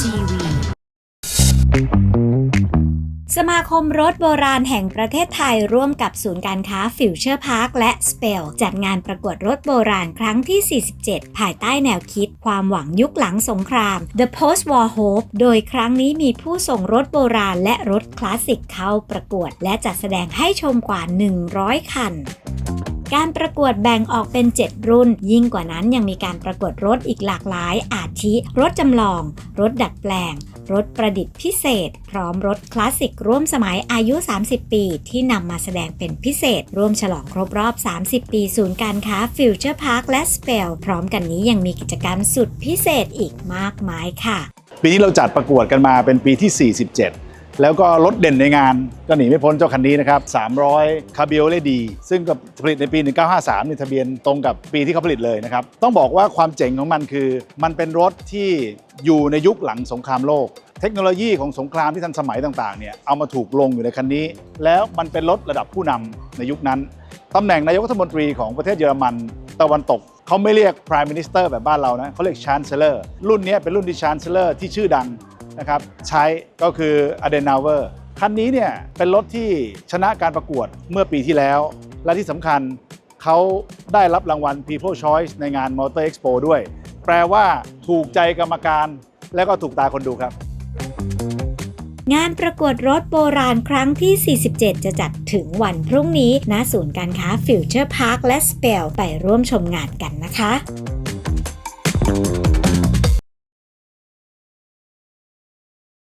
TV สมาคมรถโบราณแห่งประเทศไทยร่วมกับศูนย์การค้าฟิวเจอร์พาร์คและสเปลจัดงานประกวดรถโบราณครั้งที่ 47 ภายใต้แนวคิดความหวังยุคหลังสงคราม The Post War Hope โดยครั้งนี้มีผู้ส่งรถโบราณและรถคลาสสิกเข้าประกวด และจัดแสดงให้ชมกว่า 100 คัน การประกวดแบ่งออกเป็น 7 รุ่น ยิ่งกว่านั้นยังมีการประกวดรถอีกหลากหลาย อาทิ รถจำลอง รถดัดแปลง รถประดิษฐ์พิเศษ พร้อมรถคลาสสิกร่วมสมัยอายุ 30 ปี ที่นำมาแสดงเป็นพิเศษ ร่วมฉลองครบรอบ 30 ปี ศูนย์การค้าฟิวเจอร์พาร์คและสเปลพร้อมกันนี้ยังมีกิจกรรมสุดพิเศษอีกมากมายค่ะ ปีนี้เราจัดประกวดกันมาเป็นปีที่ 47 แล้วก็รถเด่นในงานก็หนีไม่พ้นเจ้าคันนี้นะครับ 300คาเบิโอเลดี ซึ่งกับผลิตในปี 1953นี่ทะเบียนตรงกับปีที่เขาผลิตเลยนะครับ ต้องบอกว่าความเจ๋งของมันคือ มันเป็นรถที่อยู่ในยุคหลังสงครามโลก เทคโนโลยีของสงครามที่ทันสมัยต่างๆเนี่ยเอามาถูกลงอยู่ในคันนี้ แล้วมันเป็นรถระดับผู้นำในยุคนั้นตำแหน่งนายกรัฐมนตรีของประเทศเยอรมันตะวันตกเขาไม่เรียก Prime Minister แบบบ้านเรานะเขาเรียก Chancellor รุ่นนี้เป็นรุ่นที่ Chancellor ที่ชื่อดัง นะครับใช้ก็คือ Adenauer คันนี้เนี่ยเป็นรถที่ชนะการประกวดเมื่อปีที่แล้ว และที่สำคัญเขาได้รับรางวัล People Choice ในงาน Motor Expo ด้วย แปลว่าถูกใจกรรมการและก็ถูกตาคนดูครับ งานประกวดรถโบราณครั้งที่ 47 จะจัดถึงวันพรุ่งนี้ณศูนย์การค้าฟิวเจอร์พาร์คและสเปลไปร่วมชมงานกันนะคะ